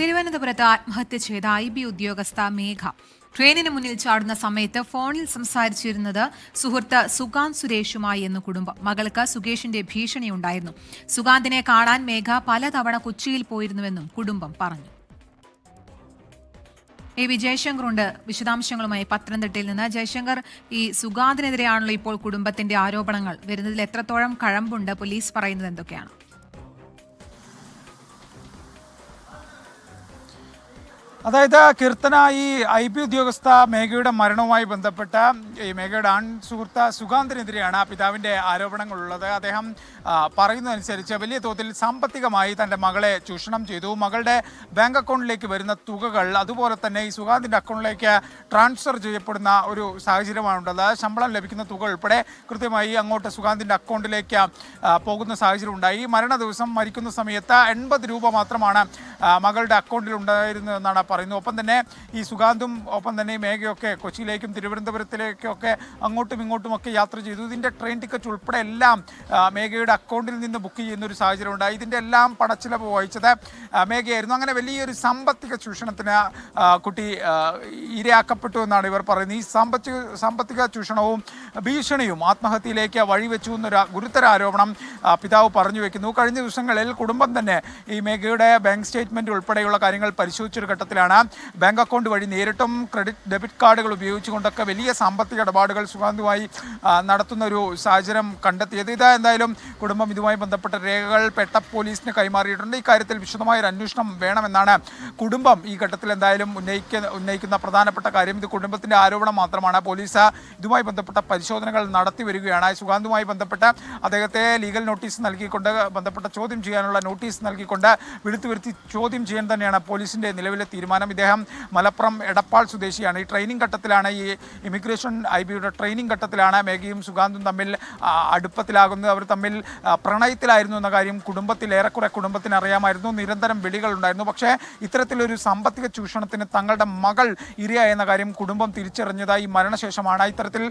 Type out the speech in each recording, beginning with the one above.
തിരുവനന്തപുരത്ത് ആത്മഹത്യ ചെയ്ത ഐ ബി ഉദ്യോഗസ്ഥ മേഘ. ട്രെയിനിന് മുന്നിൽ ചാടുന്ന സമയത്ത് ഫോണിൽ സംസാരിച്ചിരുന്നത് സുഹൃത്ത് സുകാന്ത് സുരേഷുമായി എന്ന് കുടുംബം. മകൾക്ക് സുകേഷിന്റെ ഭീഷണിയുണ്ടായിരുന്നു. സുകാന്തിനെ കാണാൻ മേഘ പലതവണ കൊച്ചിയിൽ പോയിരുന്നുവെന്നും കുടുംബം പറഞ്ഞു. എ വി ജയശങ്കറുണ്ട്. വിശദാംശങ്ങളുമായി പത്തനംതിട്ടയിൽ നിന്ന് ജയശങ്കർ ഈ സുഗാന്തിനെതിരെയാണല്ലോ ഇപ്പോൾ കുടുംബത്തിന്റെ ആരോപണങ്ങൾ. വരുന്നതിൽ എത്രത്തോളം കഴമ്പുണ്ട് പോലീസ് പറയുന്നത് എന്തൊക്കെയാണ്? അതായത് കീർത്തന ഈ ഐ പി ഉദ്യോഗസ്ഥ മേഘയുടെ മരണവുമായി ബന്ധപ്പെട്ട ഈ മേഘയുടെ ആൺ സുഹൃത്ത സുഗാന്തിനെതിരെയാണ് പിതാവിന്റെ ആരോപണങ്ങളുള്ളത്. അദ്ദേഹം പറയുന്നതനുസരിച്ച് വലിയ തോതിൽ സാമ്പത്തികമായി തന്റെ മകളെ ചൂഷണം ചെയ്തു. മകളുടെ ബാങ്ക് അക്കൗണ്ടിലേക്ക് വരുന്ന തുകകൾ അതുപോലെ തന്നെ ഈ സുഗാന്തിന്റെ അക്കൗണ്ടിലേക്ക് ട്രാൻസ്ഫർ ചെയ്യപ്പെടുന്ന ഒരു സാഹചര്യമാണുള്ളത്. ശമ്പളം ലഭിക്കുന്ന തുക ഉൾപ്പെടെ കൃത്യമായി അങ്ങോട്ട് സുഗാന്തിന്റെ അക്കൗണ്ടിലേക്ക് പോകുന്ന സാഹചര്യം ഉണ്ടായി മരണ ദിവസം മരിക്കുന്ന സമയത്ത് എൺപത് രൂപ മാത്രമാണ് മകളുടെ അക്കൗണ്ടിൽ ഉണ്ടായിരുന്നതെന്നാണ് പറയുന്നത് ഒപ്പം തന്നെ ഈ സുഗാന്തും ഒപ്പം തന്നെ മേഘയൊക്കെ കൊച്ചിയിലേക്കും തിരുവനന്തപുരത്തിലേക്കൊക്കെ അങ്ങോട്ടും ഇങ്ങോട്ടും ഒക്കെ യാത്ര ചെയ്തു. ഇതിന്റെ ട്രെയിൻ ടിക്കറ്റ് ഉൾപ്പെടെ എല്ലാം മേഘയുടെ അക്കൗണ്ടിൽ നിന്ന് ബുക്ക് ചെയ്യുന്ന ഒരു സാഹചര്യം ഉണ്ടായി ഇതിന്റെ എല്ലാം പണച്ചിലവ് വഹിച്ചത് മേഘയായിരുന്നു. അങ്ങനെ വലിയൊരു സാമ്പത്തിക ചൂഷണത്തിന് കുട്ടി ഇരയാക്കപ്പെട്ടു എന്നാണ് ഇവർ പറയുന്നത്. ഈ സാമ്പത്തിക സാമ്പത്തിക ചൂഷണവും ഭീഷണിയും ആത്മഹത്യയിലേക്ക് വഴിവെച്ചു എന്നൊരു ഗുരുതര ആരോപണം പിതാവ് പറഞ്ഞു വെക്കുന്നു. കഴിഞ്ഞ ദിവസങ്ങളിൽ കുടുംബം തന്നെ ഈ മേഘയുടെ ബാങ്ക് സ്റ്റേറ്റ്മെന്റ് ഉൾപ്പെടെയുള്ള കാര്യങ്ങൾ പരിശോധിച്ചൊരു ഘട്ടത്തിലാണ് ബാങ്ക് അക്കൗണ്ട് വഴി നേരിട്ടും ക്രെഡിറ്റ് ഡെബിറ്റ് കാർഡുകൾ ഉപയോഗിച്ചുകൊണ്ടൊക്കെ വലിയ സാമ്പത്തിക ഇടപാടുകൾ സുഗാന്തുമായി നടത്തുന്ന ഒരു സാഹചര്യം കണ്ടെത്തിയത്. ഇത് എന്തായാലും കുടുംബം ഇതുമായി ബന്ധപ്പെട്ട രേഖകൾ പെട്ട പോലീസിന് കൈമാറിയിട്ടുണ്ട്. ഇക്കാര്യത്തിൽ വിശദമായ ഒരു അന്വേഷണം വേണമെന്നാണ് കുടുംബം ഈ ഘട്ടത്തിൽ എന്തായാലും ഉന്നയിക്ക ഉന്നയിക്കുന്ന പ്രധാനപ്പെട്ട കാര്യം. ഇത് കുടുംബത്തിന്റെ ആരോപണം മാത്രമാണ്. പോലീസ് ഇതുമായി ബന്ധപ്പെട്ട പരിശോധനകൾ നടത്തി വരികയാണ്. സുഗാന്തുമായി ബന്ധപ്പെട്ട് അദ്ദേഹത്തെ ലീഗൽ നോട്ടീസ് നൽകിക്കൊണ്ട് ബന്ധപ്പെട്ട ചോദ്യം ചെയ്യാനുള്ള നോട്ടീസ് നൽകിക്കൊണ്ട് വിളിച്ചു വരുത്തി ചോദ്യം ചെയ്യാൻ തന്നെയാണ് പോലീസിന്റെ നിലവിലെ തീരുമാനം. ഇദ്ദേഹം മലപ്പുറം എടപ്പാൾ സ്വദേശിയാണ്. ഈ ട്രെയിനിങ് ഘട്ടത്തിലാണ് ഈ ഇമിഗ്രേഷൻ ഐ ബിയുടെ ട്രെയിനിങ് ഘട്ടത്തിലാണ് മേഘയും സുഗാന്തും തമ്മിൽ അടുപ്പത്തിലാകുന്നത്. അവർ തമ്മിൽ പ്രണയത്തിലായിരുന്നു എന്ന കാര്യം കുടുംബത്തിൽ ഏറെക്കുറെ കുടുംബത്തിന് അറിയാമായിരുന്നു. നിരന്തരം വിളികൾ ഉണ്ടായിരുന്നു പക്ഷേ ഇത്തരത്തിലൊരു സാമ്പത്തിക ചൂഷണത്തിന് തങ്ങളുടെ മകൾ ഇരിയ എന്ന കാര്യം കുടുംബം തിരിച്ചറിഞ്ഞതായി മരണശേഷമാണ്. ഇത്തരത്തിൽ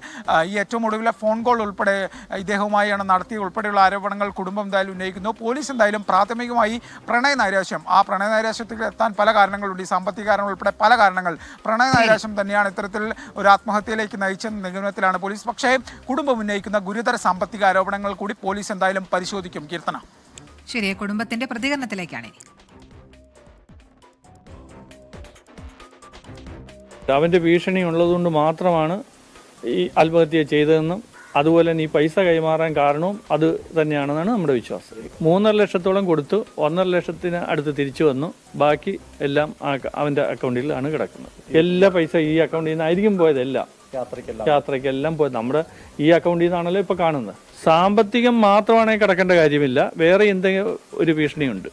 ഈ ഏറ്റവും ഒടുവിലെ ഫോൺ കോൾ ഉൾപ്പെടെ ഇദ്ദേഹവുമായാണ് നടത്തിയ ഉൾപ്പെടെയുള്ള ആരോപണങ്ങൾ കുടുംബം എന്തായാലും ഉന്നയിക്കുന്നു. പോലീസ് എന്തായാലും പ്രാഥമികമായി പ്രണയ നൈരാശ്യം ആ പ്രണയ നൈരാശ്യത്തിൽ എത്താൻ പല കാരണങ്ങളുണ്ട്. ഈ സാമ്പത്തിക കാരണം ഉൾപ്പെടെ പല കാരണങ്ങൾ. പ്രണയ നൈരാശ്യം തന്നെയാണ് ഇത്തരത്തിൽ ഒരു ആത്മഹത്യയിലേക്ക് നയിച്ചെന്ന നിഗമനത്തിലാണ് പോലീസ്. പക്ഷേ കുടുംബം ഉന്നയിക്കുന്ന ഗുരുതര സാമ്പത്തിക ആരോപണങ്ങൾ കൂടി പോലീസ് എന്തായാലും പരിശോധിക്കും. കീർത്തന. ശരി കുടുംബത്തിന്റെ പ്രതികരണത്തിലേക്കാണ്. അവന്റെ അവന്റെ ഭീഷണി ഉള്ളതുകൊണ്ട് മാത്രമാണ് ഈ ആത്മഹത്യ ചെയ്തതെന്നും അതുപോലെ തന്നെ ഈ പൈസ കൈമാറാൻ കാരണവും അത് തന്നെയാണെന്നാണ് നമ്മുടെ വിശ്വാസം. മൂന്നര ലക്ഷത്തോളം കൊടുത്തു ഒന്നര ലക്ഷത്തിന് അടുത്ത് തിരിച്ചു വന്നു. ബാക്കി എല്ലാം ആ അവന്റെ അക്കൗണ്ടിലാണ് കിടക്കുന്നത്. എല്ലാ പൈസ ഈ അക്കൗണ്ടിൽ നിന്നായിരിക്കും പോയതെല്ലാം യാത്രയ്ക്കെല്ലാം. പോയത്. നമ്മുടെ ഈ അക്കൗണ്ടിൽ നിന്നാണല്ലോ ഇപ്പോൾ കാണുന്നത്. സാമ്പത്തികം മാത്രമാണെങ്കിൽ കിടക്കേണ്ട കാര്യമില്ല. വേറെ എന്തെങ്കിലും ഒരു ഭീഷണിയുണ്ട്.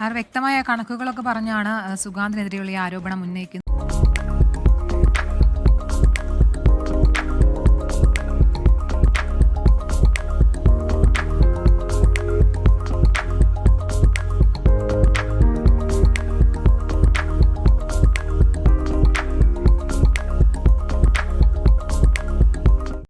അവർ വ്യക്തമായ കണക്കുകളൊക്കെ പറഞ്ഞാണ് ആ, സുഗാന്തിനെതിരെയുള്ള ഈ ആരോപണം ഉന്നയിക്കുന്നത്.